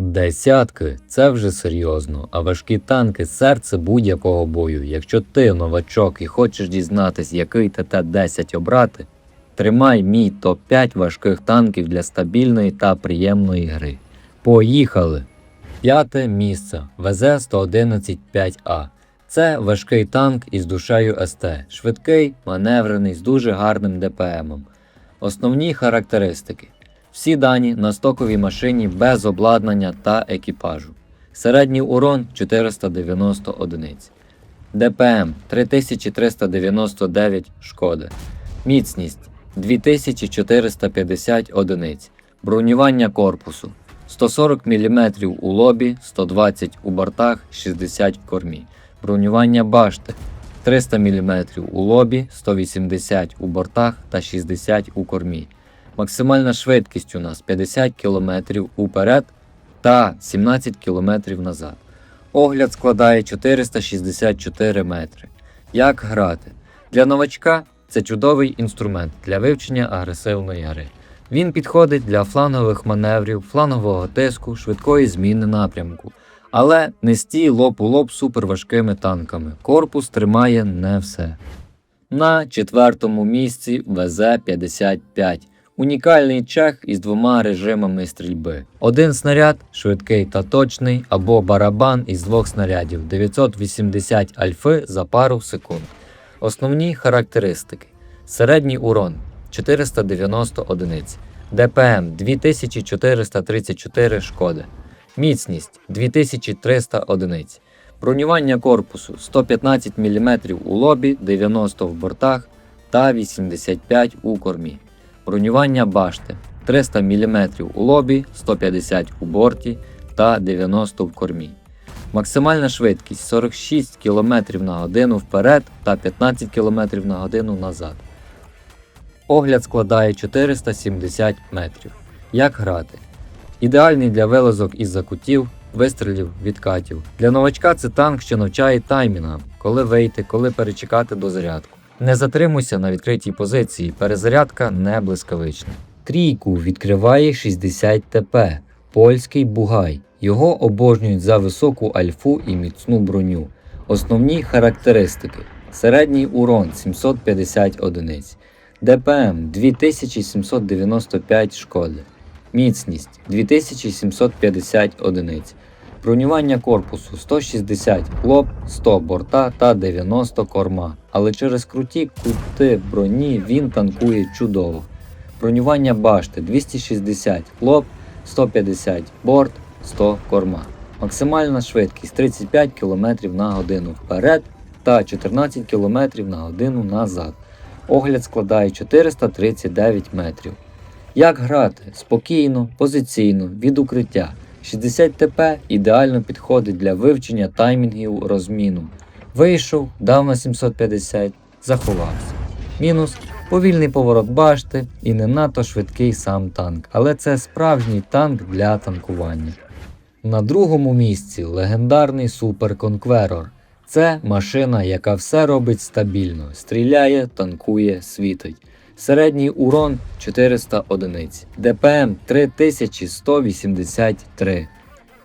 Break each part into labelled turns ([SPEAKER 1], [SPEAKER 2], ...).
[SPEAKER 1] Десятки це вже серйозно, а важкі танки серце будь-якого бою. Якщо ти новачок і хочеш дізнатись, який ТТ-10 обрати, тримай мій топ-5 важких танків для стабільної та приємної гри. Поїхали! П'яте місце ВЗ-111-5А. Це важкий танк із душею СТ, швидкий, маневрений з дуже гарним ДПМом. Основні характеристики. Всі дані на стоковій машині без обладнання та екіпажу. Середній урон 490 одиниць. ДПМ 3399 шкоди. Міцність 2450 одиниць. Бронювання корпусу 140 мм у лобі, 120 у бортах, 60 в кормі. Бронювання башти 300 мм у лобі, 180 у бортах та 60 у кормі. Максимальна швидкість у нас 50 км уперед та 17 км назад. Огляд складає 464 метри. Як грати? Для новачка це чудовий інструмент для вивчення агресивної гри. Він підходить для флангових маневрів, флангового тиску, швидкої зміни напрямку. Але не стій лоб у лоб суперважкими танками. Корпус тримає не все. На четвертому місці ВЗ-55. Унікальний чех із двома режимами стрільби. Один снаряд швидкий та точний, або барабан із двох снарядів 980 альфи за пару секунд. Основні характеристики: середній урон 490 одиниць, ДПМ 2434 шкоди, міцність 2300 одиниць, бронювання корпусу 115 мм у лобі, 90 в бортах та 85 у кормі. Бронювання башти 300 мм у лобі, 150 у борті та 90 в кормі. Максимальна швидкість 46 км на годину вперед та 15 км на годину назад. Огляд складає 470 метрів. Як грати? Ідеальний для вилазок із закутів, вистрілів, відкатів. Для новачка це танк, що навчає таймінгам, коли вийти, коли перечекати до зарядку. Не затримуйся на відкритій позиції, перезарядка не блискавична. Трійку відкриває 60 ТП, польський бугай. Його обожнюють за високу альфу і міцну броню. Основні характеристики: середній урон 750 одиниць, ДПМ 2795 шкоди, міцність 2750 одиниць, бронювання корпусу 160 лоб, 100 борта та 90 корма. Але через круті кути броні він танкує чудово. Бронювання башти 260 лоб, 150 борт, 100 корма. Максимальна швидкість 35 км на годину вперед та 14 км на годину назад. Огляд складає 439 метрів. Як грати? Спокійно, позиційно, від укриття. 60 ТП ідеально підходить для вивчення таймінгів розміну. Вийшов, дав на 750, заховався. Мінус повільний поворот башти і не надто швидкий сам танк, але це справжній танк для танкування. На другому місці легендарний Super Conqueror. Це машина, яка все робить стабільно, стріляє, танкує, світить. Середній урон 400 одиниць, ДПМ 3183,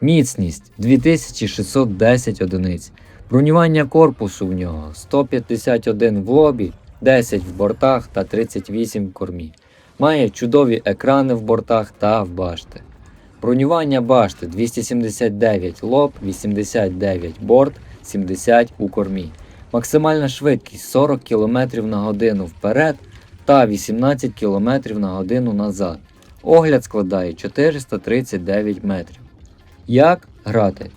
[SPEAKER 1] міцність 2610 одиниць, бронювання корпусу в нього 151 в лобі, 10 в бортах та 38 в кормі. Має чудові екрани в бортах та в башти. Бронювання башти 279 лоб, 89 борт, 70 у кормі. Максимальна швидкість 40 км на годину вперед та 18 км на годину назад. Огляд складає 439 метрів. Як грати?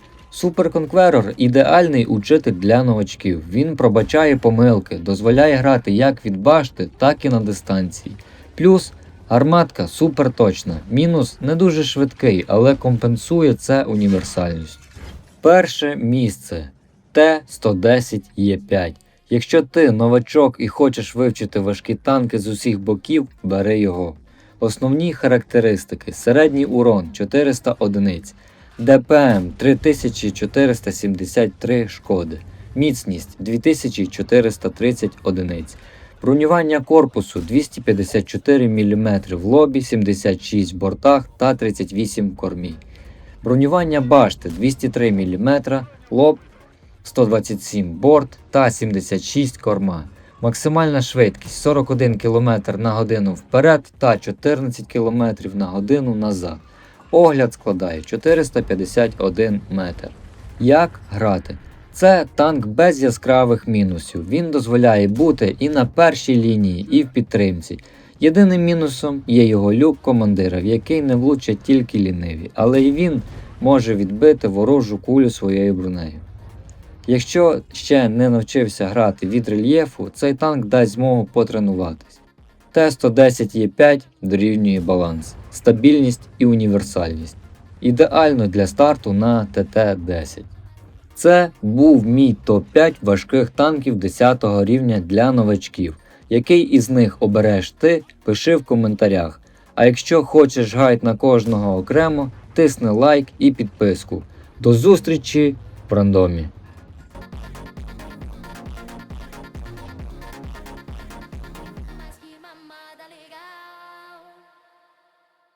[SPEAKER 1] Conqueror – ідеальний учитель для новачків. Він пробачає помилки, дозволяє грати як від башти, так і на дистанції. Плюс Арматка супер точна, мінус не дуже швидкий, але компенсує це універсальністю. Перше місце Т-110Е5. Якщо ти новачок і хочеш вивчити важкі танки з усіх боків, бери його. Основні характеристики: середній урон 400 одиниць, ДПМ 3473 шкоди, міцність 2430 одиниць. Бронювання корпусу 254 мм в лобі, 76 в бортах та 38 в кормі. Бронювання башти 203 мм, лоб 127 борт та 76 корма. Максимальна швидкість 41 км на годину вперед та 14 км на годину назад. Огляд складає 451 метр. Як грати? Це танк без яскравих мінусів. Він дозволяє бути і на першій лінії, і в підтримці. Єдиним мінусом є його люк командира, в який не влучать тільки ліниві, але й він може відбити ворожу кулю своєю бронею. Якщо ще не навчився грати від рельєфу, цей танк дасть змогу потренуватись. Т-110Е5 дорівнює баланс, стабільність і універсальність. Ідеально для старту на ТТ-10. Це був мій топ-5 важких танків 10 рівня для новачків. Який із них обереш ти, пиши в коментарях. А якщо хочеш гайд на кожного окремо, тисни лайк і підписку. До зустрічі в рандомі!